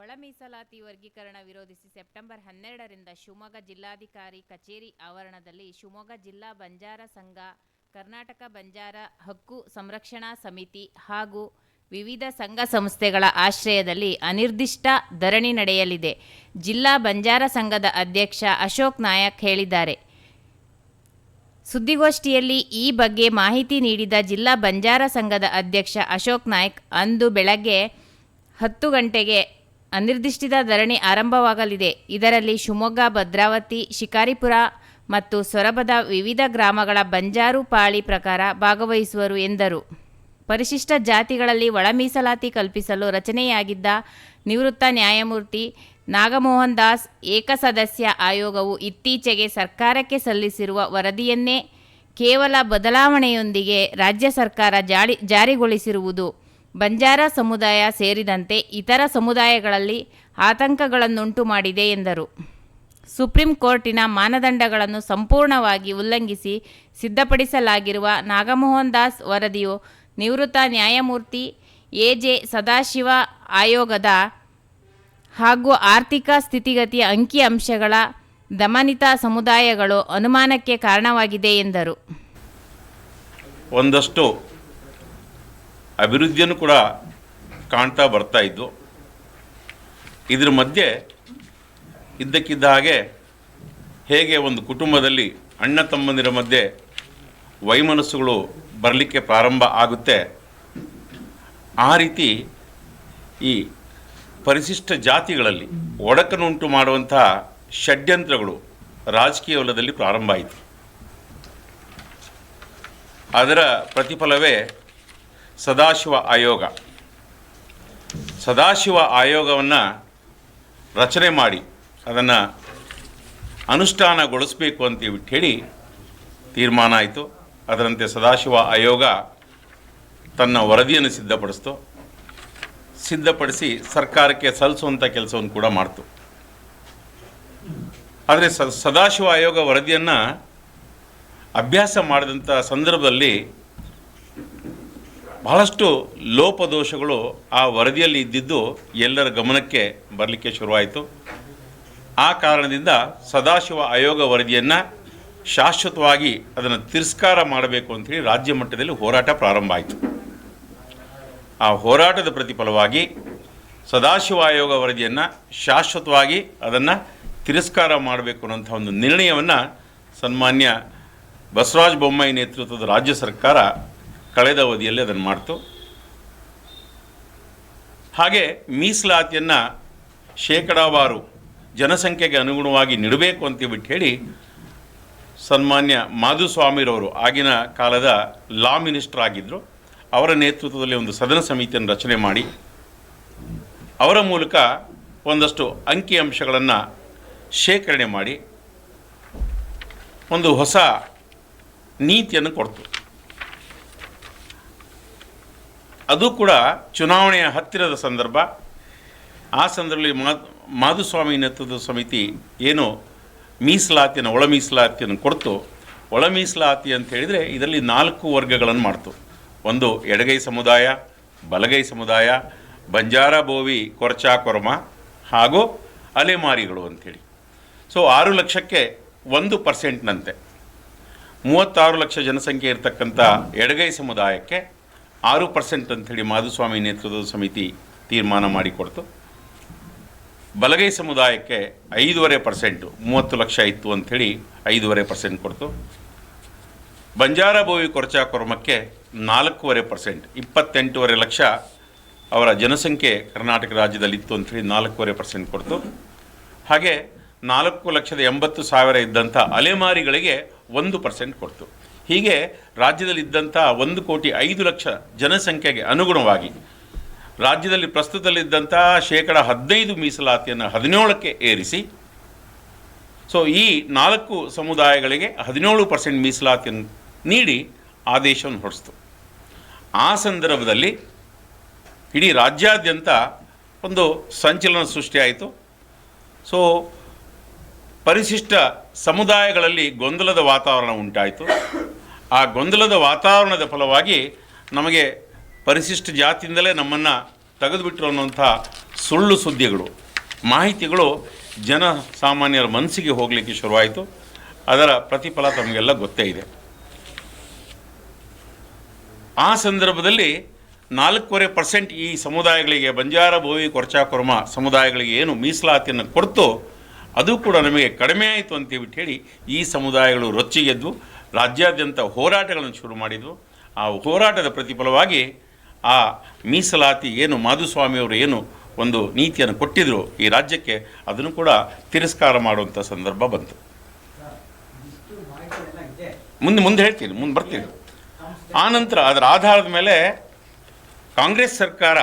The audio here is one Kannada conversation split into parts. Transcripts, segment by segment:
ಒಳ ಮೀಸಲಾತಿ ವರ್ಗೀಕರಣ ವಿರೋಧಿಸಿ ಸೆಪ್ಟೆಂಬರ್ ಹನ್ನೆರಡರಿಂದ ಶಿವಮೊಗ್ಗ ಜಿಲ್ಲಾಧಿಕಾರಿ ಕಚೇರಿ ಆವರಣದಲ್ಲಿ ಶಿವಮೊಗ್ಗ ಜಿಲ್ಲಾ ಬಂಜಾರ ಸಂಘ, ಕರ್ನಾಟಕ ಬಂಜಾರ ಹಕ್ಕು ಸಂರಕ್ಷಣಾ ಸಮಿತಿ ಹಾಗೂ ವಿವಿಧ ಸಂಘ ಸಂಸ್ಥೆಗಳ ಆಶ್ರಯದಲ್ಲಿ ಅನಿರ್ದಿಷ್ಟ ಧರಣಿ ನಡೆಯಲಿದೆ. ಜಿಲ್ಲಾ ಬಂಜಾರ ಸಂಘದ ಅಧ್ಯಕ್ಷ ಅಶೋಕ್ ನಾಯಕ್ ಹೇಳಿದ್ದಾರೆ. ಸುದ್ದಿಗೋಷ್ಠಿಯಲ್ಲಿ ಈ ಬಗ್ಗೆ ಮಾಹಿತಿ ನೀಡಿದ ಜಿಲ್ಲಾ ಬಂಜಾರ ಸಂಘದ ಅಧ್ಯಕ್ಷ ಅಶೋಕ್ ನಾಯ್ಕ್, ಅಂದು ಬೆಳಗ್ಗೆ ಹತ್ತು ಗಂಟೆಗೆ ಅನಿರ್ದಿಷ್ಟ ಧರಣಿ ಆರಂಭವಾಗಲಿದೆ. ಇದರಲ್ಲಿ ಶಿವಮೊಗ್ಗ, ಭದ್ರಾವತಿ, ಶಿಕಾರಿಪುರ ಮತ್ತು ಸೊರಬದ ವಿವಿಧ ಗ್ರಾಮಗಳ ಬಂಜಾರು ಪಾಳಿ ಪ್ರಕಾರ ಭಾಗವಹಿಸುವರು ಎಂದರು. ಪರಿಶಿಷ್ಟ ಜಾತಿಗಳಲ್ಲಿ ಒಳ ಮೀಸಲಾತಿ ಕಲ್ಪಿಸಲು ರಚನೆಯಾಗಿದ್ದ ನಿವೃತ್ತ ನ್ಯಾಯಮೂರ್ತಿ ನಾಗಮೋಹನ್ ದಾಸ್ ಏಕಸದಸ್ಯ ಆಯೋಗವು ಇತ್ತೀಚೆಗೆ ಸರ್ಕಾರಕ್ಕೆ ಸಲ್ಲಿಸಿರುವ ವರದಿಯನ್ನೇ ಕೇವಲ ಬದಲಾವಣೆಯೊಂದಿಗೆ ರಾಜ್ಯ ಸರ್ಕಾರ ಜಾರಿ ಜಾರಿಗೊಳಿಸಿರುವುದು. ಬಂಜಾರ ಸಮುದಾಯ ಸೇರಿದಂತೆ ಇತರ ಸಮುದಾಯಗಳಲ್ಲಿ ಆತಂಕಗಳನ್ನುಂಟು ಮಾಡಿದೆ ಎಂದರು. ಸುಪ್ರೀಂ ಕೋರ್ಟಿನ ಮಾನದಂಡಗಳನ್ನು ಸಂಪೂರ್ಣವಾಗಿ ಉಲ್ಲಂಘಿಸಿ ಸಿದ್ಧಪಡಿಸಲಾಗಿರುವ ನಾಗಮೋಹನ್ ದಾಸ್ ವರದಿಯು ನಿವೃತ್ತ ನ್ಯಾಯಮೂರ್ತಿ ಎ ಜೆ ಸದಾಶಿವ ಆಯೋಗದ ಹಾಗೂ ಆರ್ಥಿಕ ಸ್ಥಿತಿಗತಿಯ ಅಂಕಿಅಂಶಗಳ ದಮನಿತ ಸಮುದಾಯಗಳು ಅನುಮಾನಕ್ಕೆ ಕಾರಣವಾಗಿದೆ ಎಂದರು. ಒಂದಷ್ಟು ಅಭಿವೃದ್ಧಿಯನ್ನು ಕೂಡ ಕಾಣ್ತಾ ಬರ್ತಾ ಇದ್ದು, ಇದ್ರ ಮಧ್ಯೆ ಇದ್ದಕ್ಕಿದ್ದ ಹಾಗೆ ಹೇಗೆ ಒಂದು ಕುಟುಂಬದಲ್ಲಿ ಅಣ್ಣ ತಮ್ಮಂದಿರ ಮಧ್ಯೆ ವೈಮನಸ್ಸುಗಳು ಬರಲಿಕ್ಕೆ ಪ್ರಾರಂಭ ಆಗುತ್ತೆ, ಆ ರೀತಿ ಈ ಪರಿಶಿಷ್ಟ ಜಾತಿಗಳಲ್ಲಿ ಒಡಕನ್ನುಂಟು ಮಾಡುವಂತಹ ಷಡ್ಯಂತ್ರಗಳು ರಾಜಕೀಯ ವಲಯದಲ್ಲಿ ಪ್ರಾರಂಭ ಆಯಿತು. ಅದರ ಪ್ರತಿಫಲವೇ ಸದಾಶಿವ ಆಯೋಗ. ಸದಾಶಿವ ಆಯೋಗವನ್ನು ರಚನೆ ಮಾಡಿ, ಅದನ್ನು ಅನುಷ್ಠಾನಗೊಳಿಸಬೇಕು ಅಂತ ಹೇಳಿ ತೀರ್ಮಾನ ಆಯಿತು. ಅದರಂತೆ ಸದಾಶಿವ ಆಯೋಗ ತನ್ನ ವರದಿಯನ್ನು ಸಿದ್ಧಪಡಿಸ್ತು. ಸಿದ್ಧಪಡಿಸಿ ಸರ್ಕಾರಕ್ಕೆ ಸಲ್ಲಿಸುವಂಥ ಕೆಲಸವನ್ನು ಕೂಡ ಮಾಡ್ತು. ಆದರೆ ಸ, ಸದಾಶಿವ ಆಯೋಗ ವರದಿಯನ್ನು ಅಭ್ಯಾಸ ಮಾಡಿದಂಥ ಸಂದರ್ಭದಲ್ಲಿ ಬಹಳಷ್ಟು ಲೋಪದೋಷಗಳು ಆ ವರದಿಯಲ್ಲಿ ಇದ್ದಿದ್ದು ಎಲ್ಲರ ಗಮನಕ್ಕೆ ಬರಲಿಕ್ಕೆ ಶುರುವಾಯಿತು. ಆ ಕಾರಣದಿಂದ ಸದಾಶಿವ ಆಯೋಗ ವರದಿಯನ್ನು ಶಾಶ್ವತವಾಗಿ ಅದನ್ನು ತಿರಸ್ಕಾರ ಮಾಡಬೇಕು ಅಂತೇಳಿ ರಾಜ್ಯ ಮಟ್ಟದಲ್ಲಿ ಹೋರಾಟ ಪ್ರಾರಂಭ ಆಯಿತು. ಆ ಹೋರಾಟದ ಪ್ರತಿಫಲವಾಗಿ ಸದಾಶಿವ ಆಯೋಗ ವರದಿಯನ್ನು ಶಾಶ್ವತವಾಗಿ ಅದನ್ನು ತಿರಸ್ಕಾರ ಮಾಡಬೇಕು ಅನ್ನೋಂಥ ಒಂದು ನಿರ್ಣಯವನ್ನು ಸನ್ಮಾನ್ಯ ಬಸವರಾಜ ಬೊಮ್ಮಾಯಿ ನೇತೃತ್ವದ ರಾಜ್ಯ ಸರ್ಕಾರ ಕಳೆದ ಅವಧಿಯಲ್ಲಿ ಅದನ್ನು ಮಾಡ್ತು. ಹಾಗೆ ಮೀಸಲಾತಿಯನ್ನು ಶೇಕಡಾವಾರು ಜನಸಂಖ್ಯೆಗೆ ಅನುಗುಣವಾಗಿ ನೀಡಬೇಕು ಅಂತೇಳ್ಬಿಟ್ಟು ಹೇಳಿ ಸನ್ಮಾನ್ಯ ಮಾಧುಸ್ವಾಮಿರವರು ಆಗಿನ ಕಾಲದ ಲಾ ಮಿನಿಸ್ಟರ್ ಆಗಿದ್ದರು ಅವರ ನೇತೃತ್ವದಲ್ಲಿ ಒಂದು ಸದನ ಸಮಿತಿಯನ್ನು ರಚನೆ ಮಾಡಿ ಅವರ ಮೂಲಕ ಒಂದಷ್ಟು ಅಂಕಿ ಅಂಶಗಳನ್ನು ಶೇಖರಣೆ ಮಾಡಿ ಒಂದು ಹೊಸ ನೀತಿಯನ್ನು ಕೊಡ್ತು. ಅದು ಕೂಡ ಚುನಾವಣೆಯ ಹತ್ತಿರದ ಸಂದರ್ಭ. ಆ ಸಂದರ್ಭದಲ್ಲಿ ಮಾಧುಸ್ವಾಮಿ ನೇತೃತ್ವದ ಸಮಿತಿ ಏನು ಮೀಸಲಾತಿಯನ್ನು, ಒಳ ಮೀಸಲಾತಿಯನ್ನು ಕೊಡ್ತು. ಒಳ ಮೀಸಲಾತಿ ಅಂತ ಹೇಳಿದರೆ ಇದರಲ್ಲಿ ನಾಲ್ಕು ವರ್ಗಗಳನ್ನು ಮಾಡ್ತು. ಒಂದು ಎಡಗೈ ಸಮುದಾಯ, ಬಲಗೈ ಸಮುದಾಯ, ಬಂಜಾರ ಬೋವಿ ಕೊರ್ಚಾ ಕೊರಮ ಹಾಗೂ ಅಲೆಮಾರಿಗಳು ಅಂಥೇಳಿ. ಸೊ, ಆರು ಲಕ್ಷಕ್ಕೆ ಒಂದು ಪರ್ಸೆಂಟ್ನಂತೆ. ಮೂವತ್ತಾರು ಲಕ್ಷ ಜನಸಂಖ್ಯೆ ಇರತಕ್ಕಂಥ ಎಡಗೈ ಸಮುದಾಯಕ್ಕೆ ಆರು ಪರ್ಸೆಂಟ್ ಅಂಥೇಳಿ ಮಾಧುಸ್ವಾಮಿ ನೇತೃತ್ವದ ಸಮಿತಿ ತೀರ್ಮಾನ ಮಾಡಿಕೊಡ್ತು. ಬಲಗೈ ಸಮುದಾಯಕ್ಕೆ ಐದೂವರೆ ಪರ್ಸೆಂಟು, ಮೂವತ್ತು ಲಕ್ಷ ಇತ್ತು ಅಂಥೇಳಿ ಐದೂವರೆ ಪರ್ಸೆಂಟ್ ಕೊಡ್ತು. ಬಂಜಾರ ಭೋವಿ ಕೊರಚಾ ಕೊರ್ಮಕ್ಕೆ ನಾಲ್ಕೂವರೆ ಪರ್ಸೆಂಟ್, ಇಪ್ಪತ್ತೆಂಟೂವರೆ ಲಕ್ಷ ಅವರ ಜನಸಂಖ್ಯೆ ಕರ್ನಾಟಕ ರಾಜ್ಯದಲ್ಲಿತ್ತು ಅಂಥೇಳಿ ನಾಲ್ಕೂವರೆ ಪರ್ಸೆಂಟ್ ಕೊಡ್ತು. ಹಾಗೆ ನಾಲ್ಕು ಲಕ್ಷದ ಎಂಬತ್ತು ಸಾವಿರ ಇದ್ದಂಥ ಅಲೆಮಾರಿಗಳಿಗೆ ಒಂದು ಪರ್ಸೆಂಟ್ ಕೊಡ್ತು. ಹೀಗೆ ರಾಜ್ಯದಲ್ಲಿದ್ದಂಥ ಒಂದು ಕೋಟಿ ಐದು ಲಕ್ಷ ಜನಸಂಖ್ಯೆಗೆ ಅನುಗುಣವಾಗಿ ರಾಜ್ಯದಲ್ಲಿ ಪ್ರಸ್ತುತದಲ್ಲಿದ್ದಂಥ ಶೇಕಡ ಹದಿನೈದು ಮೀಸಲಾತಿಯನ್ನು ಹದಿನೇಳಕ್ಕೆ ಏರಿಸಿ, ಸೊ ಈ ನಾಲ್ಕು ಸಮುದಾಯಗಳಿಗೆ ಹದಿನೇಳು ಪರ್ಸೆಂಟ್ ಮೀಸಲಾತಿಯನ್ನು ನೀಡಿ ಆದೇಶವನ್ನು ಹೊರಡಿಸ್ತು. ಆ ಸಂದರ್ಭದಲ್ಲಿ ಇಡೀ ರಾಜ್ಯಾದ್ಯಂತ ಒಂದು ಸಂಚಲನ ಸೃಷ್ಟಿಯಾಯಿತು. ಸೊ ಪರಿಶಿಷ್ಟ ಸಮುದಾಯಗಳಲ್ಲಿ ಗೊಂದಲದ ವಾತಾವರಣ ಉಂಟಾಯಿತು. ಆ ಗೊಂದಲದ ವಾತಾವರಣದ ಫಲವಾಗಿ ನಮಗೆ ಪರಿಶಿಷ್ಟ ಜಾತಿಯಿಂದಲೇ ನಮ್ಮನ್ನು ತೆಗೆದುಬಿಟ್ರು ಅನ್ನುವಂಥ ಸುಳ್ಳು ಸುದ್ದಿಗಳು, ಮಾಹಿತಿಗಳು ಜನ ಸಾಮಾನ್ಯರ ಮನಸ್ಸಿಗೆ ಹೋಗಲಿಕ್ಕೆ ಶುರುವಾಯಿತು. ಅದರ ಪ್ರತಿಫಲ ತಮಗೆಲ್ಲ ಗೊತ್ತೇ ಇದೆ. ಆ ಸಂದರ್ಭದಲ್ಲಿ ನಾಲ್ಕೂವರೆ ಪರ್ಸೆಂಟ್ ಈ ಸಮುದಾಯಗಳಿಗೆ, ಬಂಜಾರ ಭೋವಿ ಕೊರ್ಚಾ ಕೊರ್ಮ ಸಮುದಾಯಗಳಿಗೆ ಏನು ಮೀಸಲಾತಿಯನ್ನು ಕೊಡ್ತೋ, ಅದು ಕೂಡ ನಮಗೆ ಕಡಿಮೆ ಆಯಿತು ಅಂತೇಳ್ಬಿಟ್ಟು ಹೇಳಿ ಈ ಸಮುದಾಯಗಳು ರೊಚ್ಚಿಗೆದ್ದು. ರಾಜ್ಯಾದ್ಯಂತ ಹೋರಾಟಗಳನ್ನು ಶುರು ಮಾಡಿದ್ವು ಆ ಹೋರಾಟದ ಪ್ರತಿಫಲವಾಗಿ ಆ ಮೀಸಲಾತಿ ಏನು ಮಾಧುಸ್ವಾಮಿಯವರು ಏನು ಒಂದು ನೀತಿಯನ್ನು ಕೊಟ್ಟಿದ್ರು ಈ ರಾಜ್ಯಕ್ಕೆ, ಅದನ್ನು ಕೂಡ ತಿರಸ್ಕಾರ ಮಾಡುವಂಥ ಸಂದರ್ಭ ಬಂತು. ಮುಂದೆ ಮುಂದೆ ಹೇಳ್ತೀನಿ, ಮುಂದೆ ಬರ್ತೀನಿ. ಆನಂತರ ಅದರ ಆಧಾರದ ಮೇಲೆ ಕಾಂಗ್ರೆಸ್ ಸರ್ಕಾರ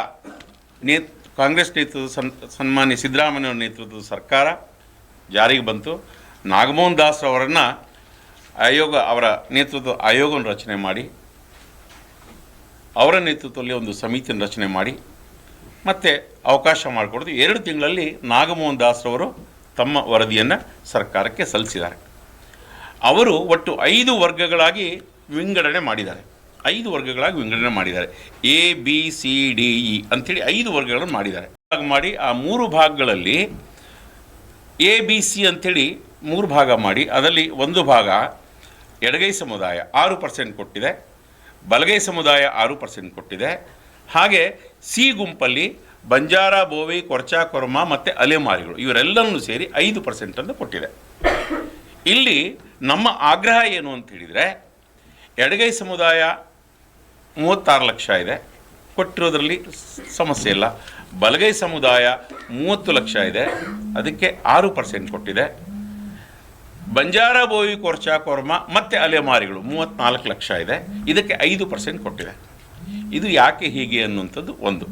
ನೇ, ಕಾಂಗ್ರೆಸ್ ನೇತೃತ್ವದ ಸನ್, ಸನ್ಮಾನ್ಯ ಸಿದ್ದರಾಮಯ್ಯ ನೇತೃತ್ವದ ಸರ್ಕಾರ ಜಾರಿಗೆ ಬಂತು. ನಾಗಮೋಹನ್ ದಾಸ್ ಅವರನ್ನು ಆಯೋಗ, ಅವರ ನೇತೃತ್ವ, ಆಯೋಗವನ್ನು ರಚನೆ ಮಾಡಿ, ಅವರ ನೇತೃತ್ವದಲ್ಲಿ ಒಂದು ಸಮಿತಿಯನ್ನು ರಚನೆ ಮಾಡಿ, ಮತ್ತು ಅವಕಾಶ ಮಾಡಿಕೊಡ್ದು ಎರಡು ತಿಂಗಳಲ್ಲಿ ನಾಗಮೋಹನ್ ದಾಸ್ರವರು ತಮ್ಮ ವರದಿಯನ್ನು ಸರ್ಕಾರಕ್ಕೆ ಸಲ್ಲಿಸಿದ್ದಾರೆ. ಅವರು ಒಟ್ಟು ಐದು ವರ್ಗಗಳಾಗಿ ವಿಂಗಡಣೆ ಮಾಡಿದ್ದಾರೆ. ಐದು ವರ್ಗಗಳಾಗಿ ವಿಂಗಡಣೆ ಮಾಡಿದ್ದಾರೆ. A, B, C, D, E ಅಂಥೇಳಿ ಐದು ವರ್ಗಗಳನ್ನು ಮಾಡಿದ್ದಾರೆ. ಮಾಡಿ, ಆ ಮೂರು ಭಾಗಗಳಲ್ಲಿ ಎ, ಬಿ, ಸಿ ಅಂಥೇಳಿ ಮೂರು ಭಾಗ ಮಾಡಿ, ಅದರಲ್ಲಿ ಒಂದು ಭಾಗ ಎಡಗೈ ಸಮುದಾಯ ಆರು ಪರ್ಸೆಂಟ್ ಕೊಟ್ಟಿದೆ, ಬಲಗೈ ಸಮುದಾಯ ಆರು ಪರ್ಸೆಂಟ್ ಕೊಟ್ಟಿದೆ. ಹಾಗೆ ಸಿ ಗುಂಪಲ್ಲಿ ಬಂಜಾರ, ಬೋವಿ, ಕೊರ್ಚಾ, ಕೊರ್ಮ ಮತ್ತು ಅಲೆಮಾರಿಗಳು ಇವರೆಲ್ಲರೂ ಸೇರಿ ಐದು ಪರ್ಸೆಂಟನ್ನು ಕೊಟ್ಟಿದೆ. ಇಲ್ಲಿ ನಮ್ಮ ಆಗ್ರಹ ಏನು ಅಂತ ಹೇಳಿದರೆ, ಎಡಗೈ ಸಮುದಾಯ ಮೂವತ್ತಾರು ಲಕ್ಷ ಇದೆ. ಕೊಟ್ಟಿರೋದ್ರಲ್ಲಿ ಸಮಸ್ಯೆ ಇಲ್ಲ. ಬಲಗೈ ಸಮುದಾಯ ಮೂವತ್ತು ಲಕ್ಷ ಇದೆ. ಅದಕ್ಕೆ ಆರು ಪರ್ಸೆಂಟ್ ಕೊಟ್ಟಿದೆ. ಬಂಜಾರ ಬೋವಿ ಕೊರ್ಚಾ ಕೊರ್ಮ, ಮತ್ತು ಅಲೆಮಾರಿಗಳು ಮೂವತ್ತ್ನಾಲ್ಕು ಲಕ್ಷ ಇದೆ. ಇದಕ್ಕೆ ಐದು ಪರ್ಸೆಂಟ್ ಕೊಟ್ಟಿದೆ. ಇದು ಯಾಕೆ ಹೀಗೆ ಅನ್ನುವಂಥದ್ದು ಒಂದು.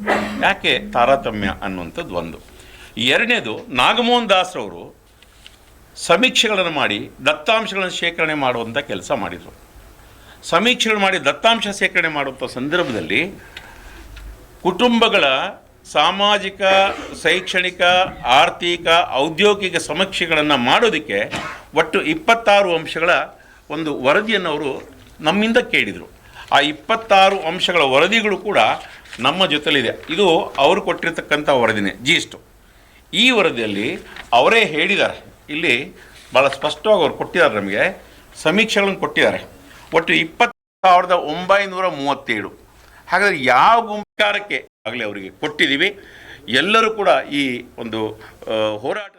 ಯಾಕೆ ತಾರತಮ್ಯ ಅನ್ನುವಂಥದ್ದು ಒಂದು. ಎರಡನೇದು, ನಾಗಮೋಹನ್ ದಾಸ್ರವರು ಸಮೀಕ್ಷೆಗಳನ್ನು ಮಾಡಿ, ದತ್ತಾಂಶಗಳನ್ನು ಶೇಖರಣೆ ಮಾಡುವಂಥ ಕೆಲಸ ಮಾಡಿದರು. ಸಮೀಕ್ಷೆಗಳು ಮಾಡಿ, ದತ್ತಾಂಶ ಶೇಖರಣೆ ಮಾಡುವಂಥ ಸಂದರ್ಭದಲ್ಲಿ ಕುಟುಂಬಗಳ ಸಾಮಾಜಿಕ, ಶೈಕ್ಷಣಿಕ, ಆರ್ಥಿಕ, ಔದ್ಯೋಗಿಕ ಸಮೀಕ್ಷೆಗಳನ್ನು ಮಾಡೋದಕ್ಕೆ ಒಟ್ಟು ಇಪ್ಪತ್ತಾರು ಅಂಶಗಳ ಒಂದು ವರದಿಯನ್ನು ಅವರು ನಮ್ಮಿಂದ ಕೇಳಿದರು. ಆ ಇಪ್ಪತ್ತಾರು ಅಂಶಗಳ ವರದಿಗಳು ಕೂಡ ನಮ್ಮ ಜೊತೆಲಿದೆ. ಇದು ಅವರು ಕೊಟ್ಟಿರ್ತಕ್ಕಂಥ ವರದಿನೇ ಜಿಸ್ಟು ಈ ವರದಿಯಲ್ಲಿ ಅವರೇ ಹೇಳಿದ್ದಾರೆ. ಇಲ್ಲಿ ಭಾಳ ಸ್ಪಷ್ಟವಾಗಿ ಅವ್ರು ಕೊಟ್ಟಿದ್ದಾರೆ ನಮಗೆ, ಸಮೀಕ್ಷೆಗಳನ್ನು ಕೊಟ್ಟಿದ್ದಾರೆ. ಒಟ್ಟು ಇಪ್ಪತ್ತು ಸಾವಿರದ ಒಂಬೈನೂರ ಮೂವತ್ತೇಳು. ಹಾಗಾದರೆ ಯಾವ ಗುಂಪಾರಕ್ಕೆ ಆಗಲೇ ಅವರಿಗೆ ಕೊಟ್ಟಿದ್ದೀವಿ. ಎಲ್ಲರೂ ಕೂಡ ಈ ಒಂದು ಹೋರಾಟ